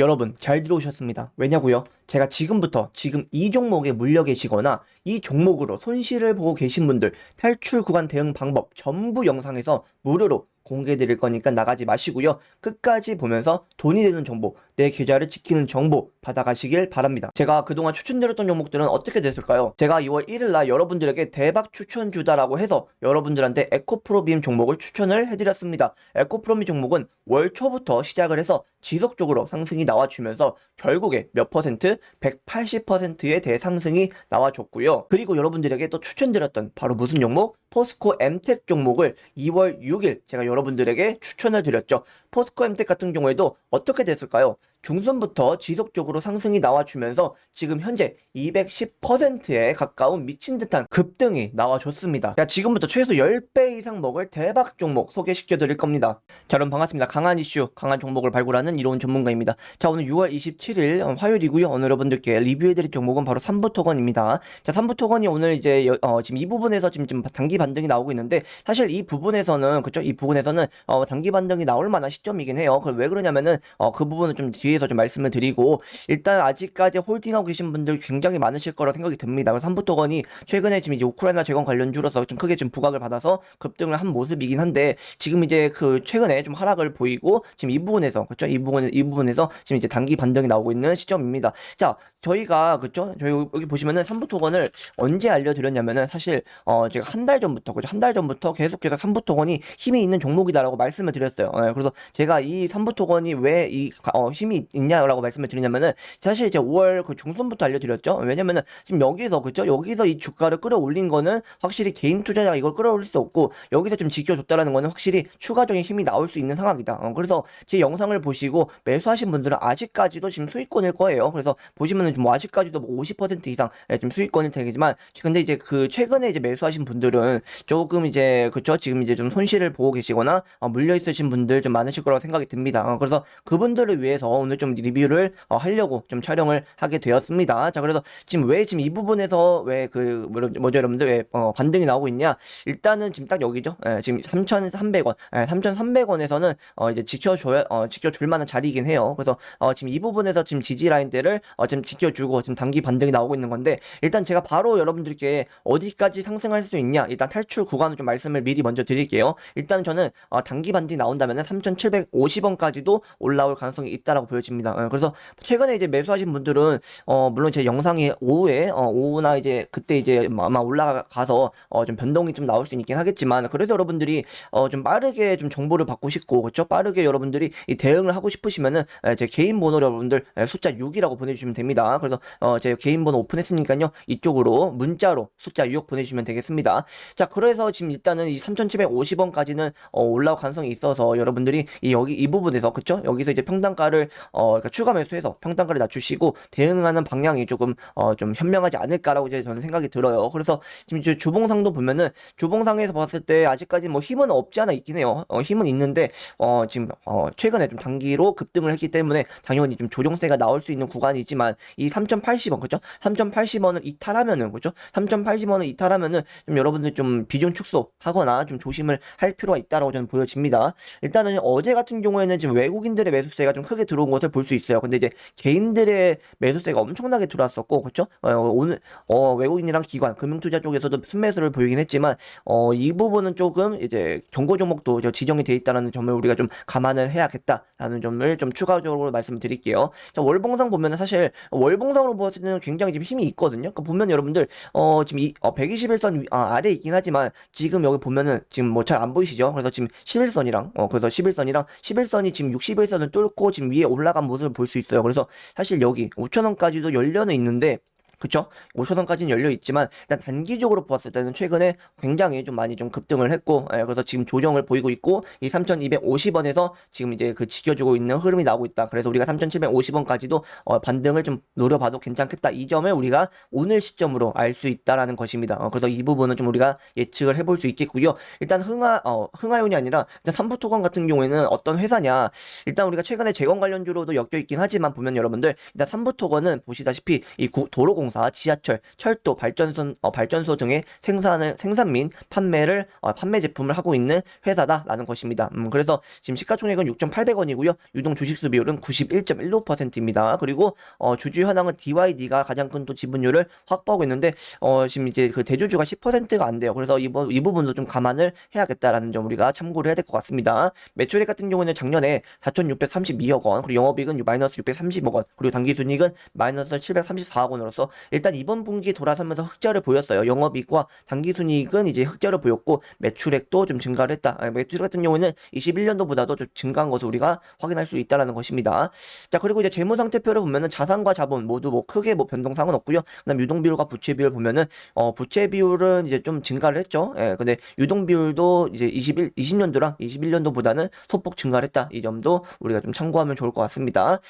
여러분 잘 들어오셨습니다. 왜냐고요? 제가 지금부터 지금 이 종목에 물려 계시거나 이 종목으로 손실을 보고 계신 분들 탈출 구간 대응 방법 전부 영상에서 무료로 공개해 드릴 거니까 나가지 마시고요. 끝까지 보면서 돈이 되는 정보, 내 계좌를 지키는 정보 받아가시길 바랍니다. 제가 그동안 추천드렸던 종목들은 어떻게 됐을까요? 제가 2월 1일 날 여러분들에게 대박 추천 주다라고 해서 여러분들한테 에코프로빔 종목을 추천을 해드렸습니다. 에코프로빔 종목은 월 초부터 시작을 해서 지속적으로 상승이 나와주면서 결국에 몇 퍼센트? 180%의 대상승이 나와줬고요. 그리고 여러분들에게 또 추천드렸던 바로 무슨 종목? 포스코 엠텍 종목을 2월 6일 제가 여러 분들에게 추천을 드렸죠. 포스코 엠텍 같은 경우에도 어떻게 됐을까요? 중순부터 지속적으로 상승이 나와주면서 지금 현재 210%에 가까운 미친 듯한 급등이 나와줬습니다. 자, 지금부터 최소 10배 이상 먹을 대박 종목 소개시켜 드릴 겁니다. 자, 여러분 반갑습니다. 강한 이슈, 강한 종목을 발굴하는 이로운 전문가입니다. 자, 오늘 6월 27일 어, 화요일이고요. 오늘 여러분들께 리뷰해 드릴 종목은 바로 삼부토건입니다. 자, 삼부토건이 오늘 이제 여- 어, 지금 이 부분에서 지금 좀 단기 반등이 나오고 있는데 사실 이 부분에서는 그죠? 이 부분에서는 어, 단기 반등이 나올 만한 시점이긴 해요. 그왜 그러냐면은 어, 그 부분은 좀 뒤에 서 좀 말씀을 드리고 일단 아직까지 홀딩하고 계신 분들 굉장히 많으실 거라 생각이 듭니다. 그래서 삼부토건이 최근에 지금 이제 우크라이나 재건 관련주로서 좀 크게 좀 부각을 받아서 급등을 한 모습이긴 한데 지금 이제 그 최근에 좀 하락을 보이고 지금 이 부분에서 그렇죠? 이 부분 이 부분에서 지금 이제 단기 반등이 나오고 있는 시점입니다. 자, 저희가 그렇죠? 저희 여기 보시면은 삼부토건을 언제 알려드렸냐면은 사실 어 제가 한 달 전부터 그죠? 한 달 전부터 계속해서 삼부토건이 힘이 있는 종목이다라고 말씀을 드렸어요. 예, 그래서 제가 이 삼부토건이 왜이 어, 힘이 있 냐라고 말씀을 드리냐면은 사실 이제 5월 그 중순부터 알려드렸죠. 왜냐면은 지금 여기서 그죠? 여기서 이 주가를 끌어올린 거는 확실히 개인 투자자가 이걸 끌어올릴 수 없고 여기서 좀 지켜줬다라는 거는 확실히 추가적인 힘이 나올 수 있는 상황이다. 어, 그래서 제 영상을 보시고 매수하신 분들은 아직까지도 지금 수익권일 거예요. 그래서 보시면은 뭐 아직까지도 뭐 50% 이상 예, 좀 수익권이 되겠지만 근데 이제 그 최근에 이제 매수하신 분들은 조금 이제 그쵸 지금 이제 좀 손실을 보고 계시거나 어, 물려 있으신 분들 좀 많으실 거라고 생각이 듭니다. 어, 그래서 그분들을 위해서 오늘 좀 리뷰를 어, 하려고 좀 촬영을 하게 되었습니다. 자 그래서 지금 왜 지금 이 부분에서 왜 그 뭐죠 여러분들 왜 어, 반등이 나오고 있냐? 일단은 지금 딱 여기죠. 예, 지금 3,300원, 예, 3,300원에서는 어, 이제 지켜줘야 어, 지켜줄 만한 자리이긴 해요. 그래서 어, 지금 이 부분에서 지금 지지 라인들을 어, 지금 지켜주고 지금 단기 반등이 나오고 있는 건데 일단 제가 바로 여러분들께 어디까지 상승할 수 있냐 일단 탈출 구간을 좀 말씀을 미리 먼저 드릴게요. 일단 저는 어, 단기 반등이 나온다면 3,750원까지도 올라올 가능성이 있다라고 보여 집니다. 어, 그래서 최근에 이제 매수하신 분들은 어, 물론 제 영상이 오후에 어, 오후나 이제 그때 이제 아마 올라가서 어, 좀 변동이 좀 나올 수 있긴 하겠지만 그래도 여러분들이 어, 좀 빠르게 좀 정보를 받고 싶고 그렇죠? 빠르게 여러분들이 이 대응을 하고 싶으시면은 에, 제 개인 번호 여러분들 에, 숫자 6이라고 보내주시면 됩니다. 그래서 어, 제 개인 번호 오픈했으니까요 이쪽으로 문자로 숫자 6 보내주시면 되겠습니다. 자 그래서 지금 일단은 이 3,750원까지는 어, 올라올 가능성이 있어서 여러분들이 이 여기 이 부분에서 그쵸? 여기서 이제 평단가를 어, 그러니까 추가 매수해서 평단가를 낮추시고 대응하는 방향이 조금 어, 좀 현명하지 않을까라고 이제 저는 생각이 들어요. 그래서 지금 주봉상도 보면은 주봉상에서 봤을 때 아직까지 뭐 힘은 없지 않아 있긴 해요. 어, 힘은 있는데 어, 지금 어, 최근에 좀 단기로 급등을 했기 때문에 당연히 좀 조정세가 나올 수 있는 구간이지만 이 3,080원 그죠? 3,080원을 이탈하면은 그죠? 3,080원을 이탈하면은 좀 여러분들 좀 비중 축소하거나 좀 조심을 할 필요가 있다라고 저는 보여집니다. 일단은 어제 같은 경우에는 지금 외국인들의 매수세가 좀 크게 들어온 것을 볼 수 있어요. 근데 이제 개인들의 매수세가 엄청나게 들어왔었고 그렇죠? 어, 오늘 어, 외국인이랑 기관 금융투자 쪽에서도 순매수를 보이긴 했지만 어, 이 부분은 조금 이제 경고 종목도 저 지정이 돼 있다라는 점을 우리가 좀 감안을 해야겠다라는 점을 좀 추가적으로 말씀드릴게요. 자, 월봉상 보면은 사실 월봉상으로 봤을 때는 굉장히 지금 힘이 있거든요. 그 보면 여러분들 어, 지금 이 어, 121선 아, 아래 있긴 하지만 지금 여기 보면은 지금 뭐 잘 안 보이시죠? 그래서 지금 11선이랑 어, 그래서 11선이랑 11선이 지금 61선을 뚫고 지금 위에 올라 간 모습을 볼 수 있어요. 그래서 사실 여기 5천원까지도 열려는 있는데 그쵸? 5천원까지는 열려 있지만 일단 단기적으로 보았을 때는 최근에 굉장히 좀 많이 좀 급등을 했고 예, 그래서 지금 조정을 보이고 있고 이 3,250원에서 지금 이제 그 지켜주고 있는 흐름이 나오고 있다. 그래서 우리가 3,750원까지도 어, 반등을 좀 노려봐도 괜찮겠다. 이 점을 우리가 오늘 시점으로 알 수 있다라는 것입니다. 어, 그래서 이 부분은 좀 우리가 예측을 해볼 수 있겠고요. 일단 흥하 어, 흥하윤이 아니라 일단 삼부토건 같은 경우에는 어떤 회사냐? 일단 우리가 최근에 재건 관련주로도 엮여 있긴 하지만 보면 여러분들 일단 삼부토건은 보시다시피 이 구- 도로공 사 자동차, 지하철, 철도, 발전소, 어, 발전소 등의 생산을 생산 및 판매를 어, 판매 제품을 하고 있는 회사다라는 것입니다. 음, 그래서 지금 시가총액은 6,800원이고요. 유동 주식수 비율은 91.15%입니다. 그리고 어, 주주 현황은 DYD가 가장 큰 또 지분율을 확보하고 있는데 어, 지금 이제 그 대주주가 10%가 안 돼요. 그래서 이번 이 부분도 좀 감안을 해야겠다라는 점 우리가 참고를 해야 될 것 같습니다. 매출액 같은 경우는 작년에 4,632억 원, 그리고 영업이익은 마이너스 630억 원, 그리고 당기순이익은 마이너스 734억 원으로서 일단 이번 분기 돌아서면서 흑자를 보였어요. 영업이익과 당기순이익은 이제 흑자를 보였고 매출액도 좀 증가를 했다. 아, 매출 같은 경우에는 21년도보다도 좀 증가한 것을 우리가 확인할 수 있다라는 것입니다. 자 그리고 이제 재무 상태표를 보면은 자산과 자본 모두 뭐 크게 뭐 변동상은 없고요. 그다음 유동 비율과 부채 비율 보면은 어 부채 비율은 이제 좀 증가를 했죠. 예, 근데 유동 비율도 이제 21 20년도랑 21년도보다는 소폭 증가를 했다. 이 점도 우리가 좀 참고하면 좋을 것 같습니다.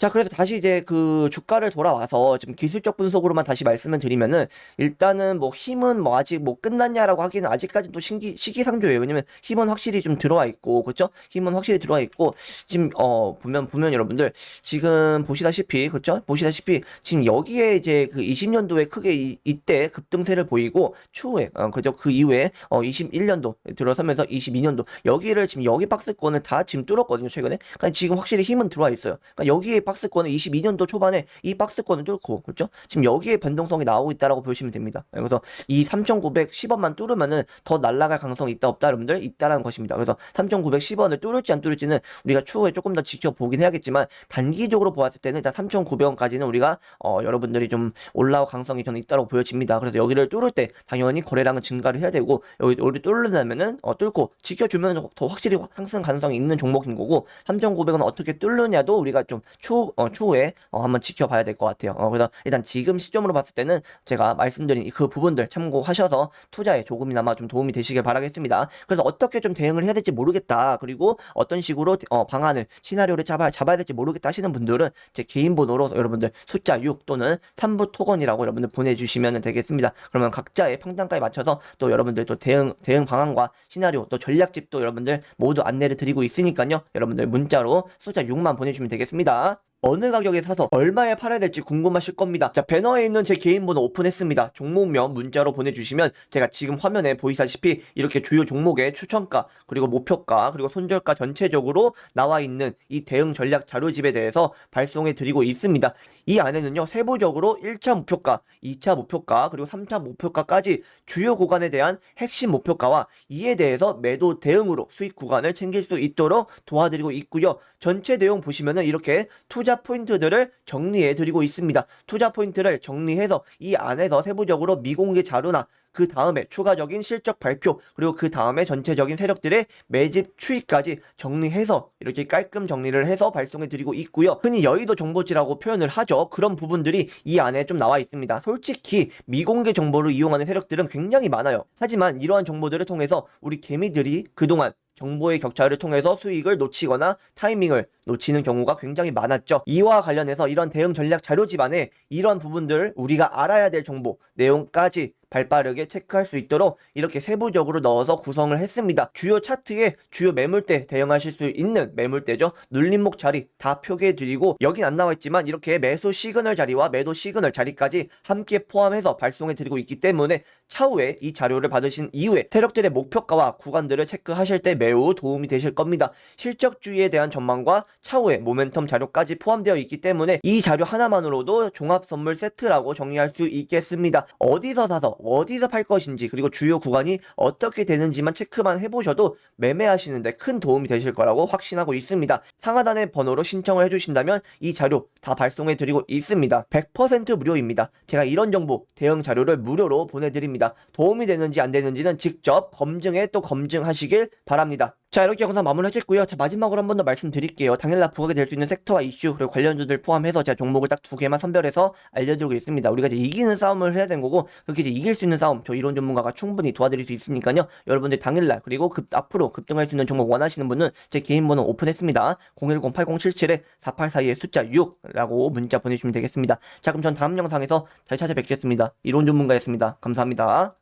자, 그래서 다시 이제 그 주가를 돌아와서 지금 기술적 분석으로만 다시 말씀을 드리면은 일단은 뭐 힘은 뭐 아직 뭐 끝났냐라고 하기는 아직까지 또 신기, 시기상조예요. 왜냐면 힘은 확실히 좀 들어와 있고, 그렇죠? 힘은 확실히 들어와 있고, 지금 어 보면 보면 여러분들 지금 보시다시피 그렇죠? 보시다시피 지금 여기에 이제 그 20년도에 크게 이, 이때 급등세를 보이고 추후에 어 그죠? 그 이후에 어 21년도 들어서면서 22년도 여기를 지금 여기 박스권을 다 지금 뚫었거든요 최근에. 그러니까 지금 확실히 힘은 들어와 있어요. 그러니까 여기에 박스권은 22년도 초반에 이 박스권을 뚫고 그렇죠? 지금 여기에 변동성이 나오고 있다라고 보시면 됩니다. 그래서 이 3,910원만 뚫으면은 더 날아갈 가능성이 있다 없다 여러분들 있다라는 것입니다. 그래서 3,910원을 뚫을지 안 뚫을지는 우리가 추후에 조금 더 지켜보긴 해야겠지만 단기적으로 보았을 때는 일단 3,900원까지는 우리가 어, 여러분들이 좀 올라올 가능성이 저는 있다고 보여집니다. 그래서 여기를 뚫을 때 당연히 거래량은 증가를 해야 되고 여기 우리 뚫는다면은 어, 뚫고 지켜주면 더 확실히 상승 가능성이 있는 종목인 거고 3,900원 어떻게 뚫느냐도 우리가 좀 추후 어, 추후에 어, 한번 지켜봐야 될 것 같아요. 어, 그래서 일단 지금 시점으로 봤을 때는 제가 말씀드린 그 부분들 참고하셔서 투자에 조금이나마 좀 도움이 되시길 바라겠습니다. 그래서 어떻게 좀 대응을 해야 될지 모르겠다. 그리고 어떤 식으로 어, 방안을 시나리오를 잡아, 잡아야 될지 모르겠다 하시는 분들은 제 개인 번호로 여러분들 숫자 6 또는 3부 토건이라고 여러분들 보내주시면 되겠습니다. 그러면 각자의 평단가에 맞춰서 또 여러분들 또 대응 대응 방안과 시나리오 또 전략집도 여러분들 모두 안내를 드리고 있으니까요. 여러분들 문자로 숫자 6만 보내주시면 되겠습니다. 어느 가격에 사서 얼마에 팔아야 될지 궁금하실 겁니다. 자, 배너에 있는 제 개인 번호 오픈했습니다. 종목명 문자로 보내주시면 제가 지금 화면에 보이시다시피 이렇게 주요 종목의 추천가, 그리고 목표가, 그리고 손절가 전체적으로 나와 있는 이 대응 전략 자료집에 대해서 발송해 드리고 있습니다. 이 안에는요, 세부적으로 1차 목표가, 2차 목표가, 그리고 3차 목표가까지 주요 구간에 대한 핵심 목표가와 이에 대해서 매도 대응으로 수익 구간을 챙길 수 있도록 도와드리고 있고요. 전체 내용 보시면은 이렇게 투자 포인트들을 정리해 드리고 있습니다. 투자 포인트를 정리해서 이 안에서 세부적으로 미공개 자료나 그 다음에 추가적인 실적 발표 그리고 그 다음에 전체적인 세력들의 매집 추이까지 정리해서 이렇게 깔끔 정리를 해서 발송해 드리고 있고요. 흔히 여의도 정보지라고 표현을 하죠. 그런 부분들이 이 안에 좀 나와 있습니다. 솔직히 미공개 정보를 이용하는 세력들은 굉장히 많아요. 하지만 이러한 정보들을 통해서 우리 개미들이 그동안 정보의 격차를 통해서 수익을 놓치거나 타이밍을 놓치는 경우가 굉장히 많았죠. 이와 관련해서 이런 대응 전략 자료집 안에 이런 부분들 우리가 알아야 될 정보 내용까지 발빠르게 체크할 수 있도록 이렇게 세부적으로 넣어서 구성을 했습니다. 주요 차트에 주요 매물대 대응하실 수 있는 매물대죠. 눌림목 자리 다 표기해 드리고 여긴 안 나와 있지만 이렇게 매수 시그널 자리와 매도 시그널 자리까지 함께 포함해서 발송해 드리고 있기 때문에 차후에 이 자료를 받으신 이후에 세력들의 목표가와 구간들을 체크하실 때 매우 도움이 되실 겁니다. 실적주의에 대한 전망과 차후에 모멘텀 자료까지 포함되어 있기 때문에 이 자료 하나만으로도 종합 선물 세트라고 정리할 수 있겠습니다. 어디서 사서 어디서 팔 것인지 그리고 주요 구간이 어떻게 되는지만 체크만 해보셔도 매매하시는데 큰 도움이 되실 거라고 확신하고 있습니다. 상하단의 번호로 신청을 해주신다면 이 자료 다 발송해 드리고 있습니다. 100% 무료입니다. 제가 이런 정보 대응 자료를 무료로 보내드립니다. 도움이 되는지 안 되는지는 직접 검증해 또 검증하시길 바랍니다. 자 이렇게 영상 마무리하겠고요. 자 마지막으로 한 번 더 말씀드릴게요. 당일날 부각이 될 수 있는 섹터와 이슈 그리고 관련주들 포함해서 제가 종목을 딱 두 개만 선별해서 알려드리고 있습니다. 우리가 이제 이기는 싸움을 해야 되는 거고 그렇게 이제 이길 수 있는 싸움 저 이론 전문가가 충분히 도와드릴 수 있으니까요. 여러분들 당일날 그리고 급 앞으로 급등할 수 있는 종목 원하시는 분은 제 개인 번호 오픈했습니다. 010-8077-4842의 숫자 6라고 문자 보내주시면 되겠습니다. 자 그럼 전 다음 영상에서 다시 찾아뵙겠습니다. 이론 전문가였습니다. 감사합니다.